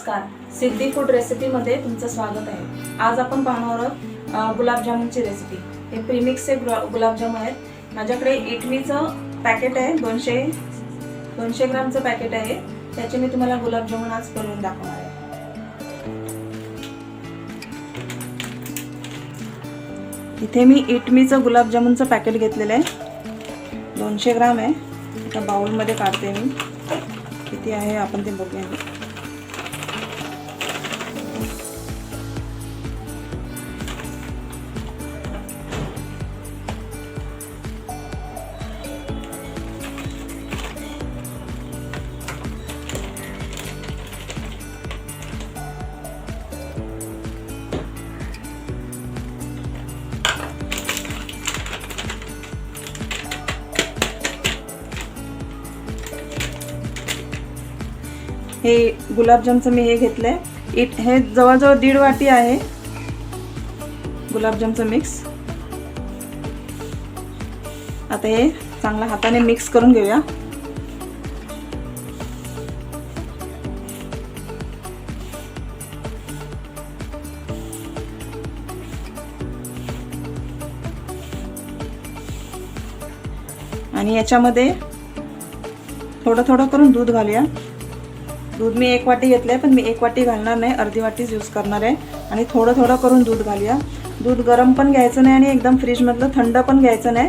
नमस्कार. सिद्धी फूड रेसिपीमध्ये तुमचं स्वागत आहे. आज आपण पाहणार आहोत गुलाबजामुनची रेसिपी हे प्रीमिक्सचे गुला गुलाबजामुन आहेत. माझ्याकडे इटलीचं पॅकेट आहे दोनशे दोनशे ग्रामचं पॅकेट आहे. त्याचे मी तुम्हाला गुलाबजामुन आज बनवून दाखवणार आहे. इथे मी इटमीचं गुलाबजामुनचं पॅकेट घेतलेलं आहे. दोनशे ग्राम आहे. एका बाउलमध्ये काढते मी. किती आहे आपण ते बघूया. हे गुलाबजामचं मी हे घेतलंय. इट हे जवळजवळ दीड वाटी आहे गुलाबजामचं मिक्स आता हे चांगल्या हाताने मिक्स करून घेऊया. आणि याच्यामध्ये थोडं थोडं करून दूध घालूया. दूध मी एक वाटी घेतलं आहे पण मी एक वाटी घालणार नाही. अर्धी वाटीच यूज करणार आहे. आणि थोडं थोडं करून दूध घालूया. दूध गरम पण घ्यायचं नाही आणि एकदम फ्रीजमधलं थंड पण घ्यायचं नाही.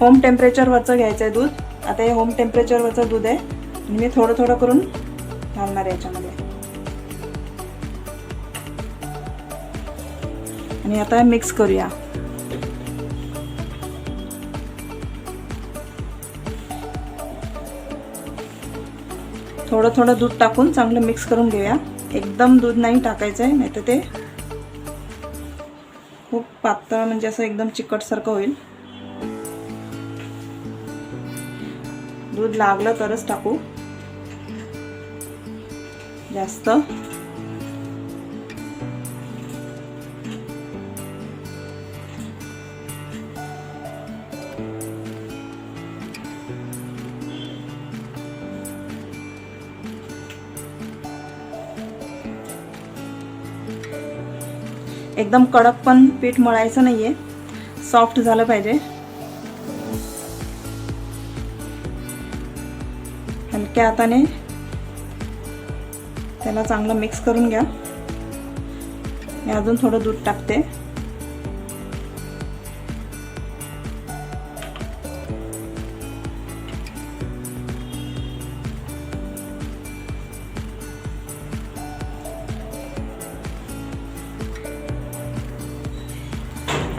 होम टेम्परेचरवरचं घ्यायचं आहे दूध. आता हे होम टेम्परेचरवरचं दूध आहे. आणि मी थोडं थोडं करून घालणार आहे याच्यामध्ये. आणि आता मिक्स करूया. थोडं थोडं दूध टाकून चांगलं मिक्स करून घेऊया. एकदम दूध नाही टाकायचं आहे नाही तर ते खूप पातळ म्हणजे असं एकदम चिकटसारखं होईल. दूध लागलं तरच टाकू. जास्त. एकदम कडक पण पीठ मळायचं नाहीये. सॉफ्ट झालं पाहिजे. हलक्या हाताने त्याला चांगलं मिक्स करून घ्या. मी अजून थोडं दूध टाकते.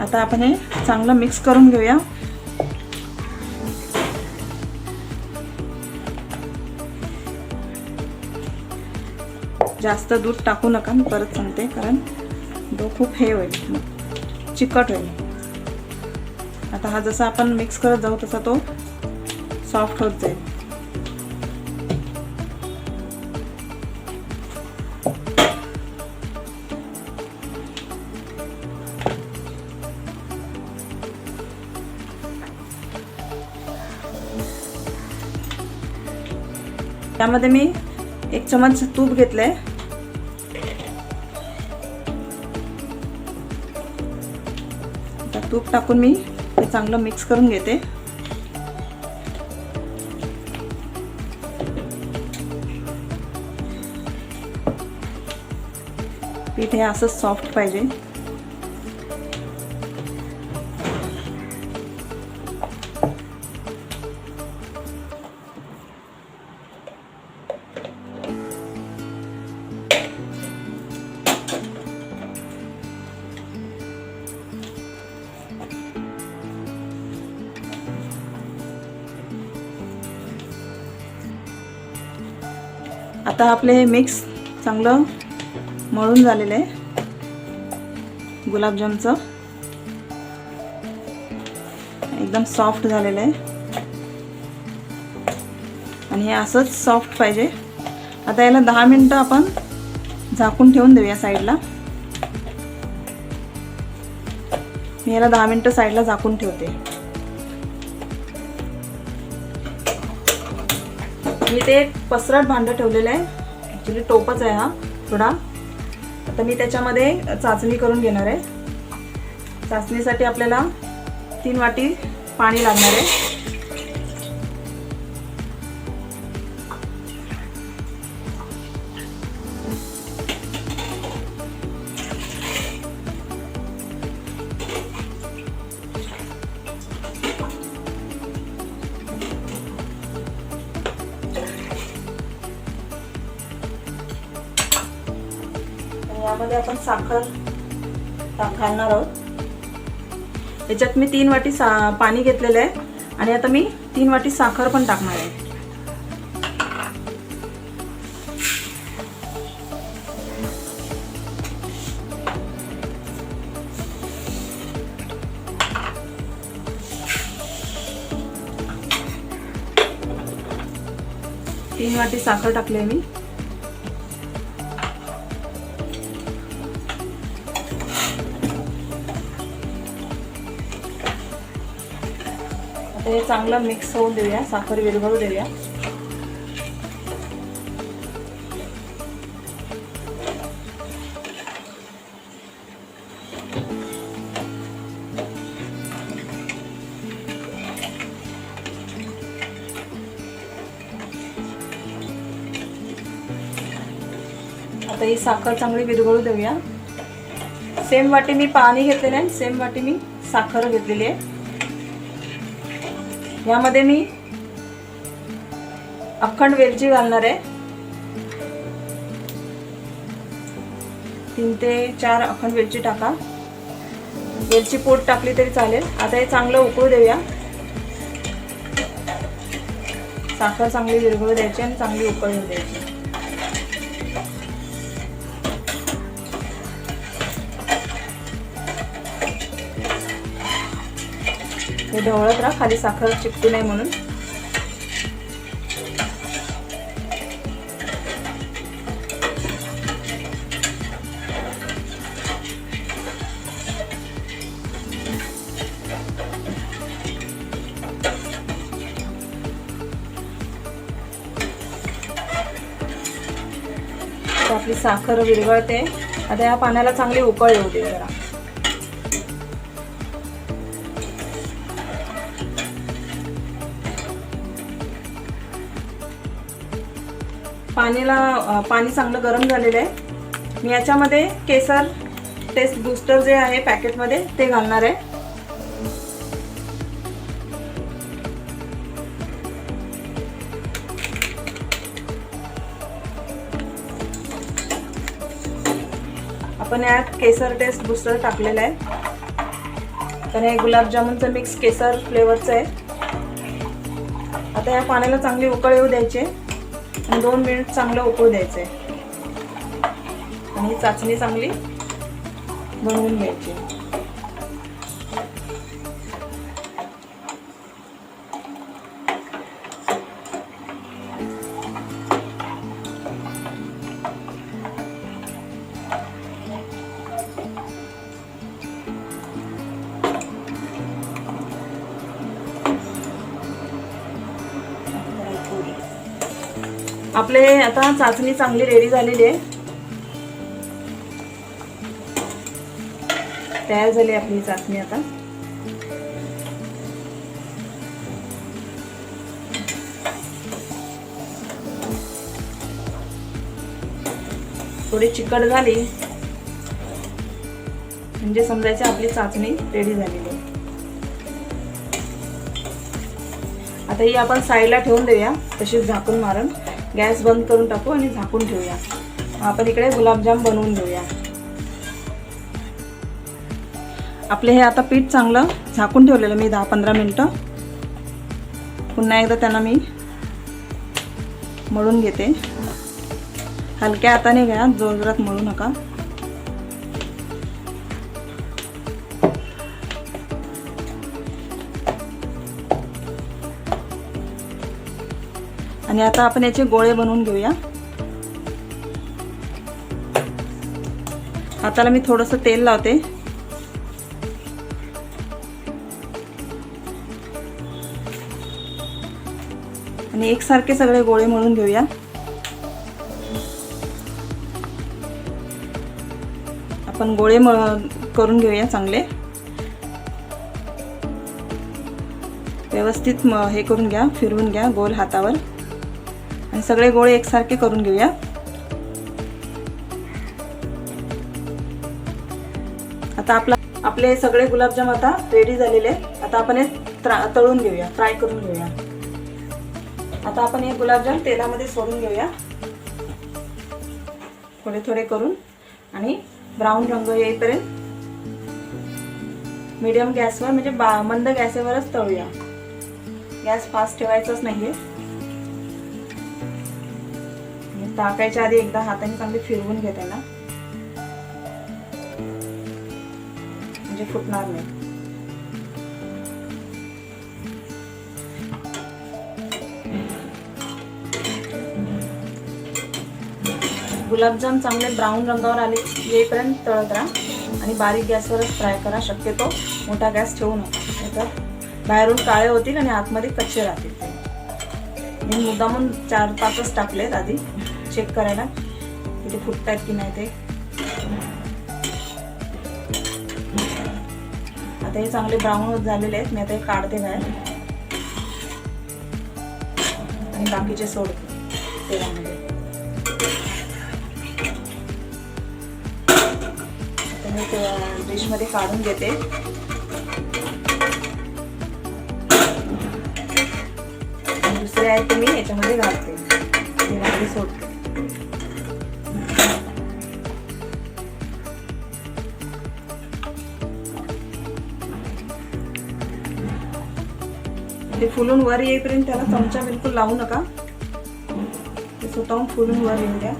आता आपण हे चांगलं मिक्स करून घेऊया. जास्त दूध टाकू नका मी परत सांगते कारण तो खूप हे होईल चिकट होईल. आता हा जसा आपण मिक्स करत जाऊ तसा तो सॉफ्ट होत जाईल. त्यामध्ये मी एक चमच तूप घेतलंय. आता तूप टाकून मी ते चांगलं मिक्स करून घेते. पीठ हे असंच सॉफ्ट पाहिजे. आता आपले हे मिक्स चांगलं मळून झालेलं आहे. गुलाबजामचं. एकदम सॉफ्ट झालेलं आहे. आणि हे असंच सॉफ्ट पाहिजे. आता याला दहा मिनटं आपण झाकून ठेवून देऊया साईडला मी याला दहा मिनटं साईडला झाकून ठेवते. मी ते एक पसरट भांडं ठेवलेलं आहे. ॲक्च्युली टोपच आहे हा थोडा. आता मी त्याच्यामध्ये चाचणी करून घेणार आहे. चाचणीसाठी आपल्याला तीन वाटी पाणी लागणार आहे. याच्यामध्ये आपण साखर घालणार आहोत. याच्यात मी तीन वाटी सा पाणी घेतलेलं आहे. आणि आता मी तीन वाटी साखर पण टाकणार आहे. तीन वाटी साखर टाकली आहे मी. चांगलं मिक्स होऊन देऊया साखर विरघळू देऊया. आता ही साखर चांगली विरघळू देऊया. सेम वाटी मी पाणी घेतलेलं आहे सेम वाटी मी साखर घेतलेली आहे. यामध्ये मी अखंड वेलची घालणार आहे. तीन ते चार अखंड वेलची टाका. वेलची पोट टाकली तरी चालेल. आता हे चांगलं उकळू देऊया. साखर चांगली विरघळू द्यायची आणि चांगली उकळून द्यायची हे ढवळत राहा खाली साखर चिपकू नये म्हणून. आपली साखर विरघळते आता या पाण्याला चांगली उकळ येऊ दे जरा. पाणीला पाणी चांगलं गरम झालेलं आहे. मी याच्यामध्ये केसर टेस्ट बूस्टर जे आहे पॅकेटमध्ये ते घालणार आहे. आपण यात केसर टेस्ट बूस्टर टाकलेलं आहे. तर हे गुलाबजामुनचं मिक्स केसर फ्लेवरचं आहे. आता या पाण्याला चांगली उकळ येऊ द्यायची आणि दोन मिनिट चांगलं उकळू द्यायचं आहे आणि चाचणी चांगली बनवून घ्यायची. आपले आता चाचणी चांगली रेडी झालेली आहे. तयार झाली आपली चाचणी आता. थोडी चिकट झाली. म्हणजे समजायची आपली चाचणी रेडी झालेली आहे. आता ही आपण साईडला ठेवून देऊया. तशीच झाकून मारून. गॅस बंद करून टाकू आणि झाकून ठेवूया. आपण इकडे गुलाबजाम बनवून घेऊया. आपले हे आता पीठ चांगलं झाकून ठेवलेलं मी दहा पंधरा मिनटं. पुन्हा एकदा त्यांना मी मळून घेते. हलक्या हाताने घ्या जोरजोरात मळू नका. आणि आता आपण याचे गोळे बनवून घेऊया. हाताला मी थोडंसं तेल लावते. आणि एकसारखे सगळे गोळे मळून घेऊया. आपण गोळे मळ करून घेऊया चांगले. व्यवस्थित हे करून घ्या फिरवून घ्या गोल हातावर. सगळे गोळे एकसारखे करून घेऊया. आता आपला आपले सगळे गुलाबजाम आता रेडी झालेले आहेत. आता आपण हे तळून घेऊया फ्राय करून घेऊया. आता आपण हे गुलाबजाम तेलामध्ये सोडून घेऊया. थोडे थोडे करून आणि ब्राऊन रंग येईपर्यंत मीडियम गॅसवर म्हणजे बा मंद गॅसवरच तळूया. गॅस फास्ट ठेवायचाच नाहीये. आहे टाकायच्या आधी एकदा हाताने चांगले फिरवून घेते ना. म्हणजे फुटणार नाही. गुलाबजाम चांगले ब्राऊन रंगावर आले. येईपर्यंत तळत राहा आणि बारीक गॅसवरच फ्राय करा. शक्यतो मोठा गॅस ठेवू नका. बाहेरून काळे होतील आणि आतमध्ये कच्चे राहतील ते. मी मुद्दामून चार पाचच टाकलेत आधी. चेक करायला इथे फुटतात की नाही ते. आता हे चांगले ब्राऊन झालेले आहेत मी आता हे काढते बाहेर. आणि बाकीचे सोडते तेलामध्ये. मी डिशमध्ये काढून घेते. आणि दुसरे आहेत ते मी याच्यामध्ये घालते. तेलामध्ये सोडते. ते फुलून वर येईपर्यंत त्याला चमचा बिलकुल लावू नका. ते स्वतःहून फुलून वर येऊ द्या.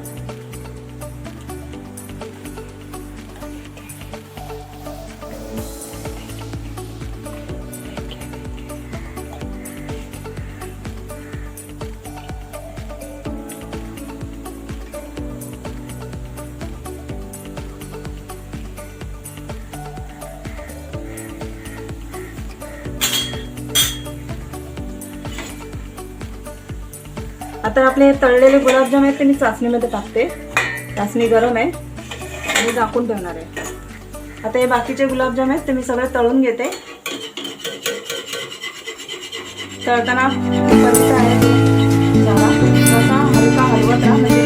आता आपले तळलेले गुलाबजाम आहेत ते मी चाचणीमध्ये टाकते. चाचणी गरम आहे. आणि झाकून ठेवणार आहे. आता हे बाकीचे गुलाबजाम आहेत ते मी सगळे तळून घेते. तळताना आहे. हलका हलवत राहा म्हणजे